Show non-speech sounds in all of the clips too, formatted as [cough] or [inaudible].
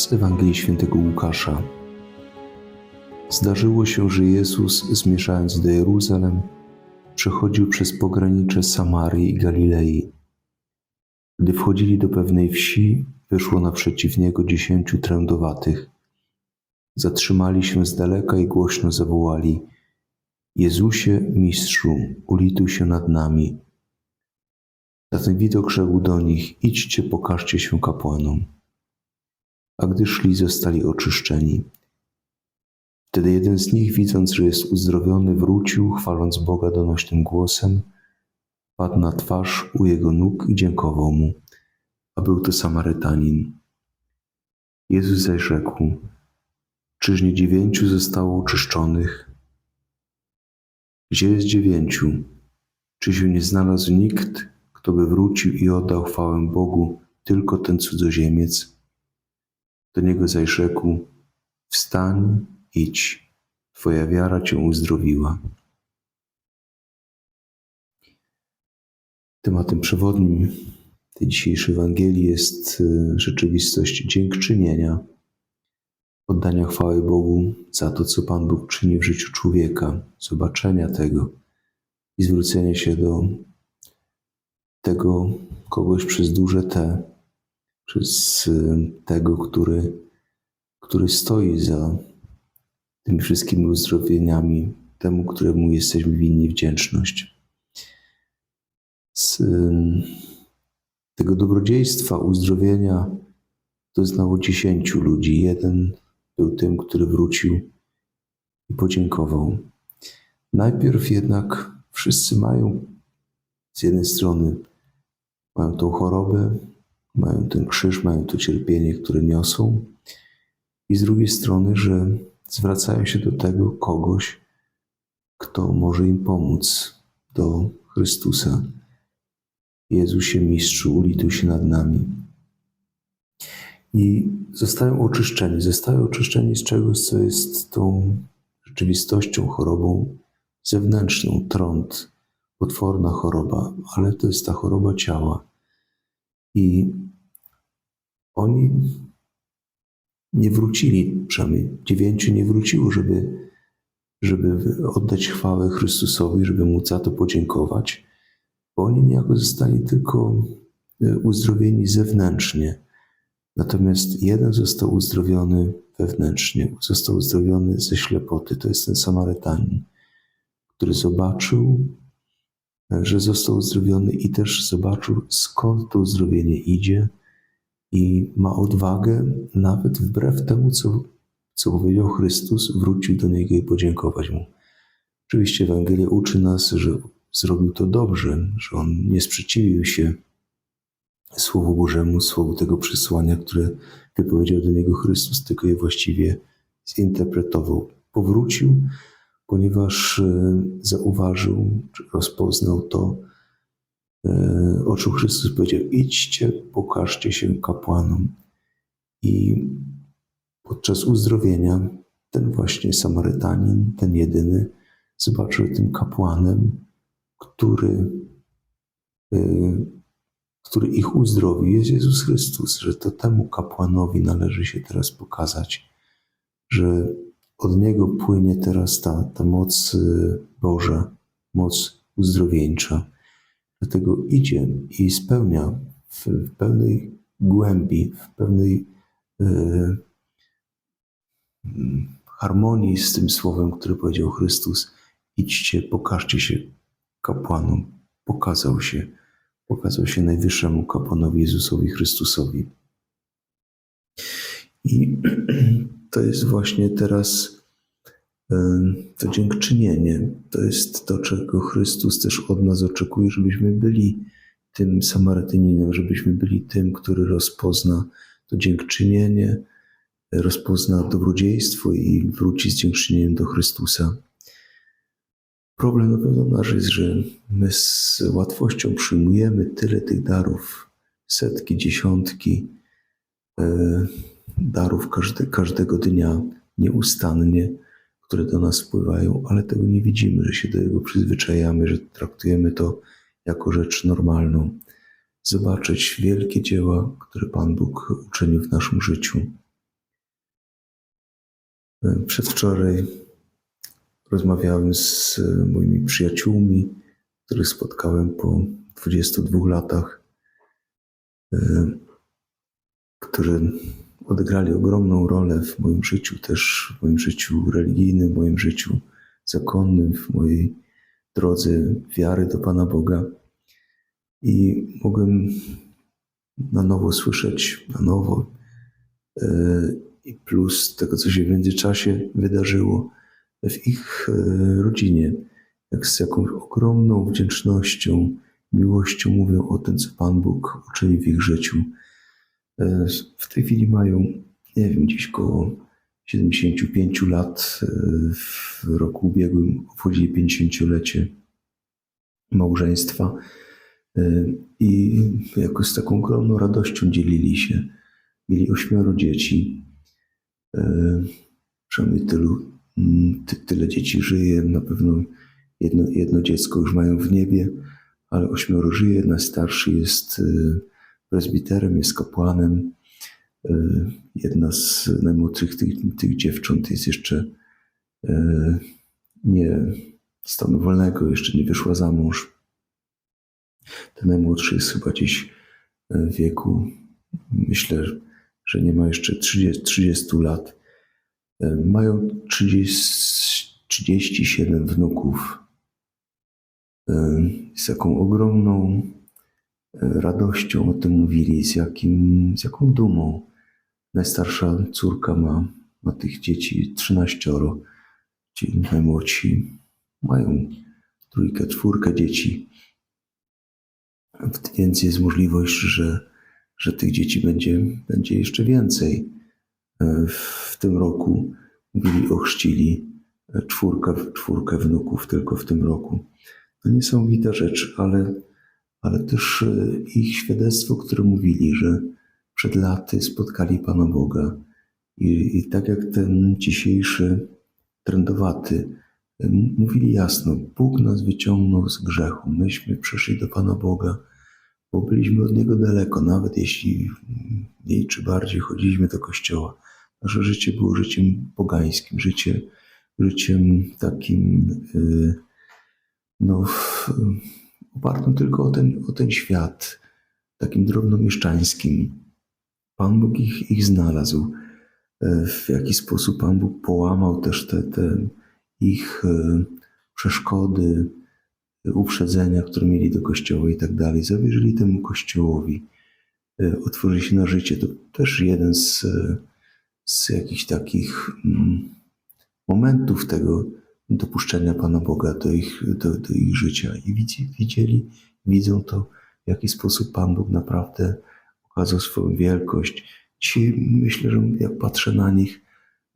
z Ewangelii Świętego Łukasza. Zdarzyło się, że Jezus, zmierzając do Jeruzalem, przechodził przez pogranicze Samarii i Galilei. Gdy wchodzili do pewnej wsi, wyszło naprzeciw niego dziesięciu trędowatych. Zatrzymali się z daleka i głośno zawołali: Jezusie, mistrzu, ulituj się nad nami. Na ten widok rzekł do nich: Idźcie, pokażcie się kapłanom. A gdy szli, zostali oczyszczeni. Wtedy jeden z nich, widząc, że jest uzdrowiony, wrócił, chwaląc Boga donośnym głosem, padł na twarz u jego nóg i dziękował mu. A był to Samarytanin. Jezus zaś rzekł: Czyż nie dziewięciu zostało oczyszczonych? Gdzie jest dziewięciu? Czy się nie znalazł nikt, kto by wrócił i oddał chwałę Bogu, tylko ten cudzoziemiec? Do niego zaś rzekł: Wstań, idź, Twoja wiara cię uzdrowiła. Tematem przewodnim tej dzisiejszej Ewangelii jest y, rzeczywistość dziękczynienia, oddania chwały Bogu za to, co Pan Bóg czyni w życiu człowieka, zobaczenia tego i zwrócenia się do tego kogoś przez duże T, przez y, tego, który, który stoi za tymi wszystkimi uzdrowieniami, temu, któremu jesteśmy winni wdzięczność. Z y, tego dobrodziejstwa, uzdrowienia doznało dziesięciu ludzi. Jeden był tym, który wrócił i podziękował. Najpierw jednak wszyscy mają z jednej strony mają tą chorobę, mają ten krzyż, mają to cierpienie, które niosą, i z drugiej strony, że zwracają się do tego kogoś, kto może im pomóc, do Chrystusa. Jezusie Mistrzu, ulituj się nad nami. I zostają oczyszczeni. Zostają oczyszczeni z czegoś, co jest tą rzeczywistością, chorobą zewnętrzną, trąd, potworna choroba, ale to jest ta choroba ciała. I oni nie wrócili, przynajmniej dziewięciu nie wróciło, żeby, żeby oddać chwałę Chrystusowi, żeby mu za to podziękować, bo oni niejako zostali tylko e, uzdrowieni zewnętrznie. Natomiast jeden został uzdrowiony wewnętrznie, został uzdrowiony ze ślepoty, to jest ten Samarytanin, który zobaczył, że został uzdrowiony i też zobaczył, skąd to uzdrowienie idzie i ma odwagę, nawet wbrew temu, co, co powiedział Chrystus, wrócił do Niego i podziękować Mu. Oczywiście Ewangelia uczy nas, że zrobił to dobrze, że On nie sprzeciwił się Słowu Bożemu, Słowu tego przesłania, które wypowiedział do Niego Chrystus, tylko je właściwie zinterpretował. Powrócił, ponieważ e, zauważył, czy rozpoznał to, E, o czym Chrystus powiedział: idźcie, pokażcie się kapłanom. I podczas uzdrowienia ten właśnie Samarytanin, ten jedyny, zobaczył tym kapłanem, który, e, który ich uzdrowił, jest Jezus Chrystus, że to temu kapłanowi należy się teraz pokazać, że od niego płynie teraz ta, ta moc e, Boża, moc uzdrowieńcza Dlatego idzie i spełnia w, w pełnej głębi, w pełnej e, harmonii z tym słowem, które powiedział Chrystus: idźcie, pokażcie się kapłanom. Pokazał się, pokazał się najwyższemu kapłanowi Jezusowi Chrystusowi. I [clears throat] to jest właśnie teraz to dziękczynienie to jest to, czego Chrystus też od nas oczekuje, żebyśmy byli tym Samarytaninem, żebyśmy byli tym, który rozpozna to dziękczynienie, rozpozna dobrodziejstwo i wróci z dziękczynieniem do Chrystusa. Problem na pewno nasz jest, że my z łatwością przyjmujemy tyle tych darów, setki, dziesiątki e, darów każde, każdego dnia nieustannie które do nas wpływają, ale tego nie widzimy, że się do tego przyzwyczajamy, że traktujemy to jako rzecz normalną. Zobaczyć wielkie dzieła, które Pan Bóg uczynił w naszym życiu, Przedwczoraj rozmawiałem z moimi przyjaciółmi, których spotkałem po 22 latach, e, którzy odegrali ogromną rolę w moim życiu, też w moim życiu religijnym, w moim życiu zakonnym, w mojej drodze wiary do Pana Boga. I mogłem na nowo słyszeć, na nowo, e, i plus tego, co się w międzyczasie wydarzyło w ich e, rodzinie, jak z jaką ogromną wdzięcznością, miłością mówią o tym, co Pan Bóg uczynił w ich życiu. W tej chwili mają, nie wiem, gdzieś koło 75 lat. W roku ubiegłym obchodzili 50-lecie małżeństwa i jakoś z taką ogromną radością dzielili się. Mieli ośmioro dzieci. Przynajmniej tylu, ty, tyle dzieci żyje. Na pewno jedno, jedno dziecko już mają w niebie, ale ośmioro żyje. Najstarszy jest prezbiterem, jest kapłanem. E, Jedna z najmłodszych tych, tych dziewcząt jest jeszcze e, nie stanu wolnego, jeszcze nie wyszła za mąż. Ten najmłodszy jest chyba gdzieś e, w wieku, myślę, że nie ma jeszcze 30, 30 lat. Mają 30, 37 wnuków. Z jaką ogromną radością o tym mówili, z, jakim, z jaką dumą. Najstarsza córka ma, ma tych dzieci 13, ci najmłodsi mają trójkę, czwórkę dzieci. Więc jest możliwość, że, że tych dzieci będzie, będzie jeszcze więcej. W tym roku byli ochrzcili czwórkę, czwórkę wnuków tylko w tym roku. To niesamowita rzecz, ale, ale też e, ich świadectwo, które mówili, że przed laty spotkali Pana Boga. I, i tak jak ten dzisiejszy trendowaty, e, mówili jasno, Bóg nas wyciągnął z grzechu. Myśmy przyszli do Pana Boga, bo byliśmy od Niego daleko, nawet jeśli mniej czy bardziej chodziliśmy do kościoła. Nasze życie było życiem pogańskim, życie, życiem takim, y, no, opartym tylko o ten, o ten świat, takim drobnomieszczańskim. Pan Bóg ich, ich znalazł. E, W jaki sposób Pan Bóg połamał też te, te ich e, przeszkody, uprzedzenia, które mieli do kościoła i tak dalej. Zawierzyli temu kościołowi, e, otworzyli się na życie. To też jeden z, z jakichś takich mm, momentów tego dopuszczenia Pana Boga do ich, do, do ich życia. I widzi, widzieli, widzą to, w jaki sposób Pan Bóg naprawdę okazał swoją wielkość. Dzisiaj myślę, że jak patrzę na nich,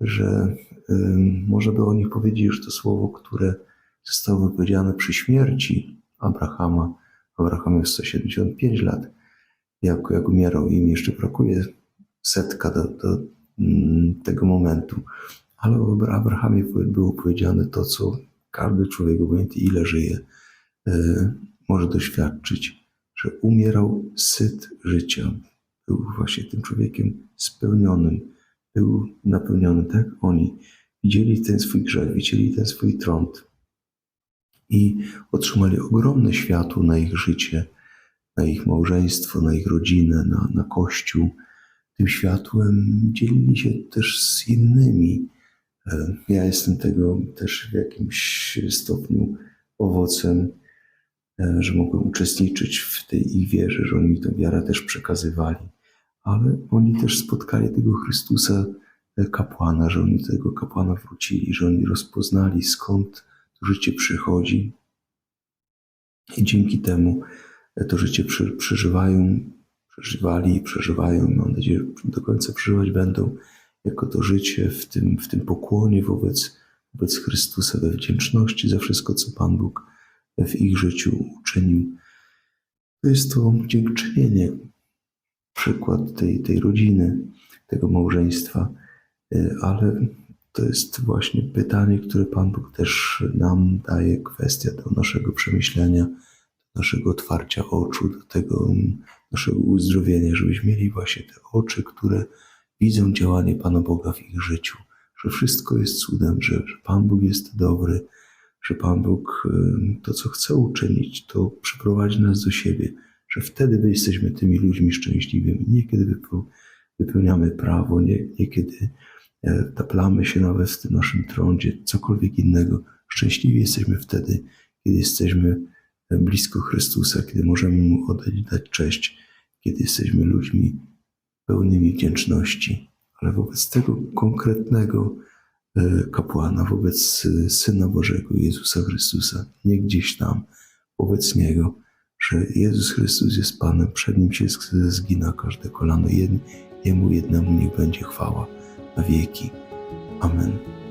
że ym, może by o nich powiedzieć, że to słowo, które zostało wypowiedziane przy śmierci Abrahama. Abraham miał 175 lat, jak, jak umierał, im jeszcze brakuje setka do, do mm, tego momentu. Ale o Abrahamie było powiedziane to, co każdy człowiek, obojętnie ile żyje, y, może doświadczyć, że umierał syt życia. Był właśnie tym człowiekiem spełnionym, był napełniony tak oni. Widzieli ten swój grzech, widzieli ten swój trąd i otrzymali ogromne światło na ich życie, na ich małżeństwo, na ich rodzinę, na, na Kościół. Tym światłem dzielili się też z innymi. E, Ja jestem tego też w jakimś stopniu owocem, e, że mogłem uczestniczyć w tej ich wierze, że oni mi tę wiarę też przekazywali. Ale oni też spotkali tego Chrystusa e, kapłana, że oni do tego kapłana wrócili, że oni rozpoznali skąd to życie przychodzi. I dzięki temu to życie przeżywają, przeżywali i przeżywają, mam nadzieję, że do końca przeżywać będą, jako to życie w tym, w tym pokłonie wobec, wobec Chrystusa, we wdzięczności za wszystko, co Pan Bóg w ich życiu uczynił. To jest to dziękczynienie, przykład tej, tej rodziny, tego małżeństwa, y, ale to jest właśnie pytanie, które Pan Bóg też nam daje, kwestia do naszego przemyślenia, do naszego otwarcia oczu, do tego naszego uzdrowienia, żebyśmy mieli właśnie te oczy, które widzą działanie Pana Boga w ich życiu, że wszystko jest cudem, że, Pan Bóg jest dobry, że Pan Bóg to, co chce uczynić, to przyprowadzi nas do siebie, że wtedy my jesteśmy tymi ludźmi szczęśliwymi. Nie kiedy wypeł- wypełniamy prawo, nie, nie kiedy e, taplamy się nawet w tym naszym trądzie, cokolwiek innego. Szczęśliwi jesteśmy wtedy, kiedy jesteśmy e, blisko Chrystusa, kiedy możemy Mu oddać dać cześć, kiedy jesteśmy ludźmi pełnymi wdzięczności. Ale wobec tego konkretnego e, kapłana, wobec e, Syna Bożego, Jezusa Chrystusa, nie gdzieś tam, wobec Niego, że Jezus Chrystus jest Panem, przed Nim się zgina każde kolano, Jemu jednemu niech będzie chwała na wieki. Amen.